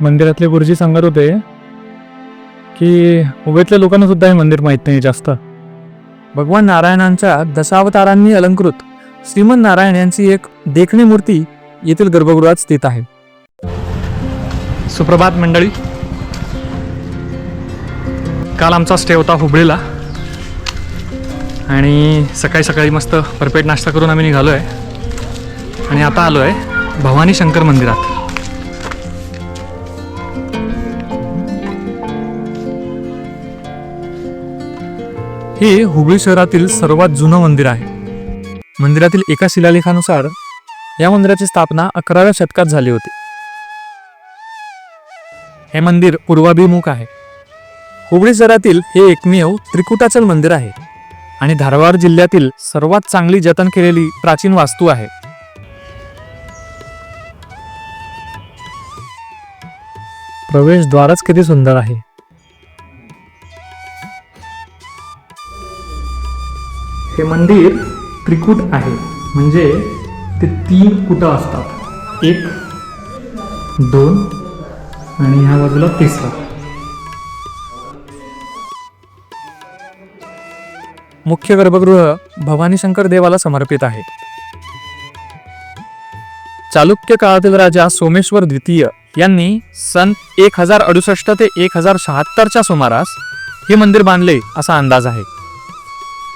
मंदिरातले गुरुजी सांगत होते की उभेतल्या लोकांना सुद्धा हे मंदिर माहीत नाही जास्त. भगवान नारायणांच्या दशावतारांनी अलंकृत श्रीमंत नारायण यांची एक देखणी मूर्ती येथील गर्भगृहात स्थित आहे. सुप्रभात मंडळी. काल आमचा स्टे होता हुबळीला. आणि सकाळी सकाळी मस्त परपेट नाश्ता करून आम्ही निघालो आहे आणि आता आलो आहे भवानी शंकर मंदिरात. हे हुबळी शहरातील सर्वात जुनं मंदिर आहे. मंदिरातील एका शिलालेखानुसार या मंदिराची स्थापना अकराव्या शतकात झाली होती. हे मंदिर पूर्वाभिमुख आहे. हुबळी शहरातील हे एकमेव त्रिकुटाचल मंदिर आहे आणि धारवाड जिल्ह्यातील सर्वात चांगली जतन केलेली प्राचीन वास्तू आहे. प्रवेशद्वारच किती सुंदर आहे. हे मंदिर त्रिकूट आहे. म्हणजे ते तीन कुटं असतात. एक दोन आणि ह्या बाजूला तिसरा. मुख्य गर्भगृह भवानी शंकर देवाला समर्पित आहे. चालुक्य काळातील राजा सोमेश्वर द्वितीय यांनी सन एक हजार अडुसष्ट ते एक हजार शहात्तरच्या सुमारास हे मंदिर बांधले असा अंदाज आहे.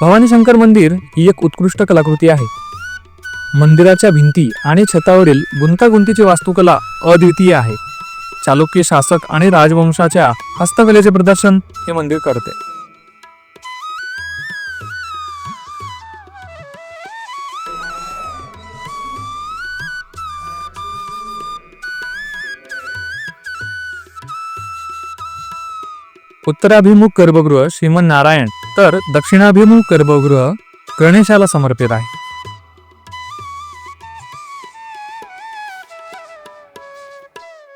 भवानी शंकर मंदिर ही एक उत्कृष्ट कलाकृती आहे. मंदिराच्या भिंती आणि छतावरील गुंतागुंतीची वास्तुकला अद्वितीय आहे. चालुक्य शासक आणि राजवंशाच्या हस्तकलेचे प्रदर्शन हे मंदिर करते. उत्तराभिमुख गर्भगृह श्रीमनारायण तर दक्षिणाभिमुख गर्भगृह गणेशाला समर्पित आहे.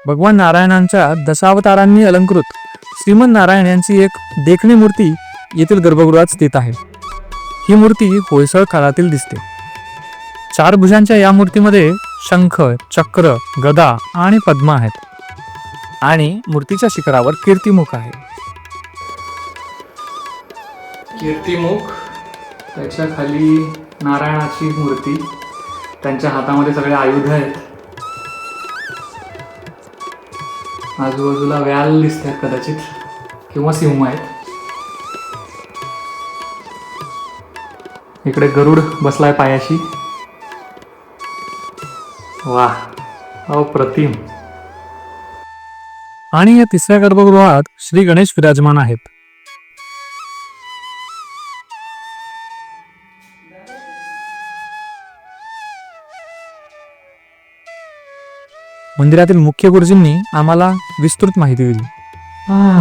भगवान नारायणांच्या दशावतारांनी अलंकृत श्रीमन नारायण यांची एक देखणी मूर्ती येथील गर्भगृहात स्थित आहे. ही मूर्ती होयसळ काळातील दिसते. चार भुजांच्या या मूर्तीमध्ये शंख चक्र गदा आणि पद्मा आहेत. आणि मूर्तीच्या शिखरावर कीर्तिमुख आहे. कीर्तिमुख त्याच्याखाली नारायणाची मूर्ती त्यांच्या हातामध्ये सगळे आयुध आहेत. आजूबाजूला व्याल दिसत आहेत कदाचित किंवा सिंह आहेत. इकडे गरुड बसलाय पायाशी. वा अप्रतिम. आणि या तिसऱ्या गर्भगृहात श्री गणेश विराजमान आहेत. मंदिरातील मुख्य गुरुजींनी आम्हाला विस्तृत माहिती दिली.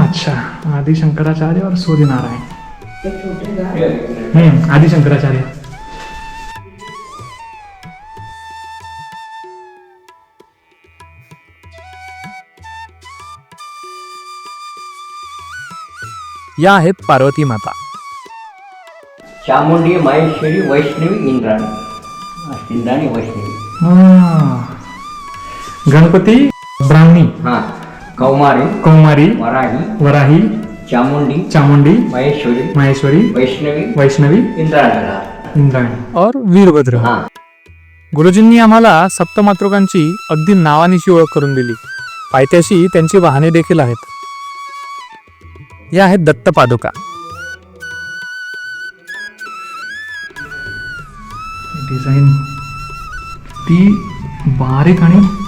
अच्छा. आदि शंकराचार्य और सूर्यनारायण. हम्म आदि शंकराचार्य या आहेत पार्वती माता. चामुंडी माहेश्वरी वैष्णवी इंद्राणी. इंद्राणी वैष्णवी. हा. गणपती ब्राह्मणी हा कौमारी कौमारी वराही वराही चामुंडी चामुंडी महेश्वरी महेश्वरी वैष्णवी वैष्णवी इंद्राणी इंद्राणी और वीरभद्र। हा. गुरुजींनी आम्हाला सप्तमातृकांची अगदी नावानिशी ओळख करून दिली. पायथ्याशी त्यांची वाहने देखील आहेत. या आहेत दत्त पादुका डिझाईन ती बारीक आणि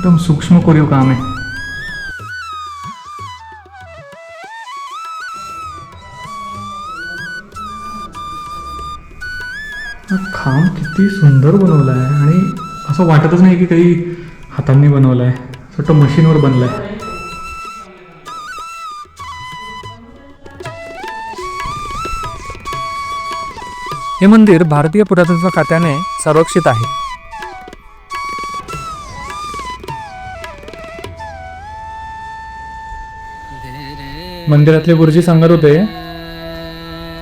एकदम सूक्ष्म कोरीव काम आहे. खांब किती सुंदर बनवला आहे आणि असं वाटतच नाही की काही हातांनी बनवलं आहे असं वाटतं मशीनवर बनलाय. आहे हे मंदिर भारतीय पुरातत्व खात्याने संरक्षित आहे. मंदिरातले गुरुजी सांगत होते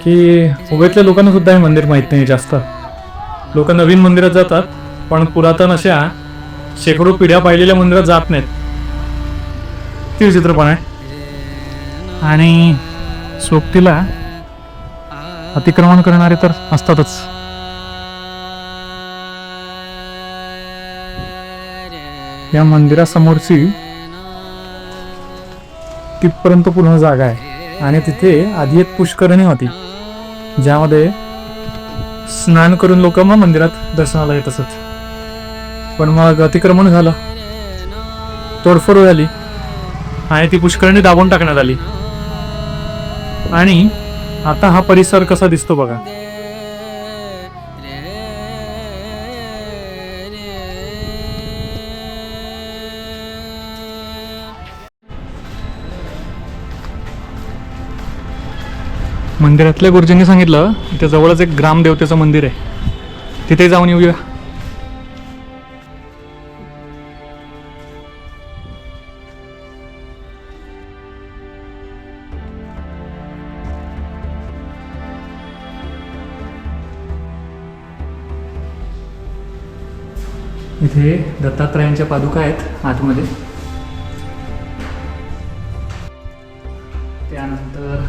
की उभेतल्या लोकांना सुद्धा हे मंदिर माहीत नाही जास्त. लोक नवीन मंदिरात जातात पण पुरातन अशा शेकडो पिढ्या पाहिलेल्या मंदिरात जात नाहीत. ती विचित्र पण आहे. आणि सोबतीला अतिक्रमण करणारे तर असतातच. या मंदिरासमोरची तिथपर्यंत पूर्ण जागा आहे. आणि तिथे आधी एक पुष्करणी होती. ज्यामध्ये स्नान करून लोक मग मंदिरात दर्शनाला येत असत. पण मग अतिक्रमण झालं. तोडफोड झाली. आणि ती पुष्करणी दाबून टाकण्यात आली. आणि आता हा परिसर कसा दिसतो बघा. मंदिरातल्या गुरुजींनी सांगितलं इथे जवळच एक ग्रामदेवतेचं मंदिर आहे. तिथे जाऊन येऊया. इथे दत्तात्रयांच्या पादुका आहेत आतमध्ये. त्यानंतर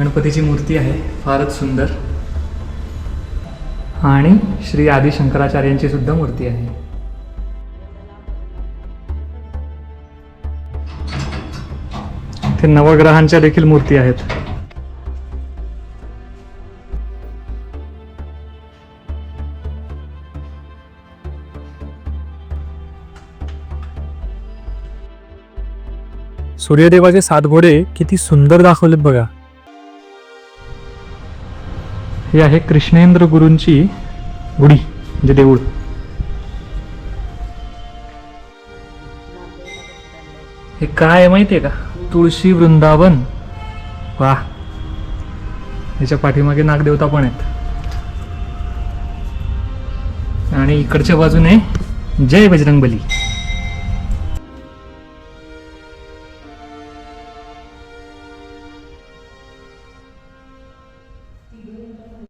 गणपतीची मूर्ती आहे फारच सुंदर. आणि श्री आदी शंकराचार्यांची सुद्धा मूर्ती आहे. ते नवग्रहांच्या देखील मूर्ती आहेत. सूर्यदेवाचे सात घोडे किती सुंदर दाखवलेत बघा. हे आहे कृष्णेंद्र गुरूंची गुढी म्हणजे देऊळ. हे काय आहे माहितीये का? तुळशी वृंदावन. वा याच्या पाठीमागे नागदेवता पण आहेत. आणि इकडच्या बाजूने जय बजरंगबली.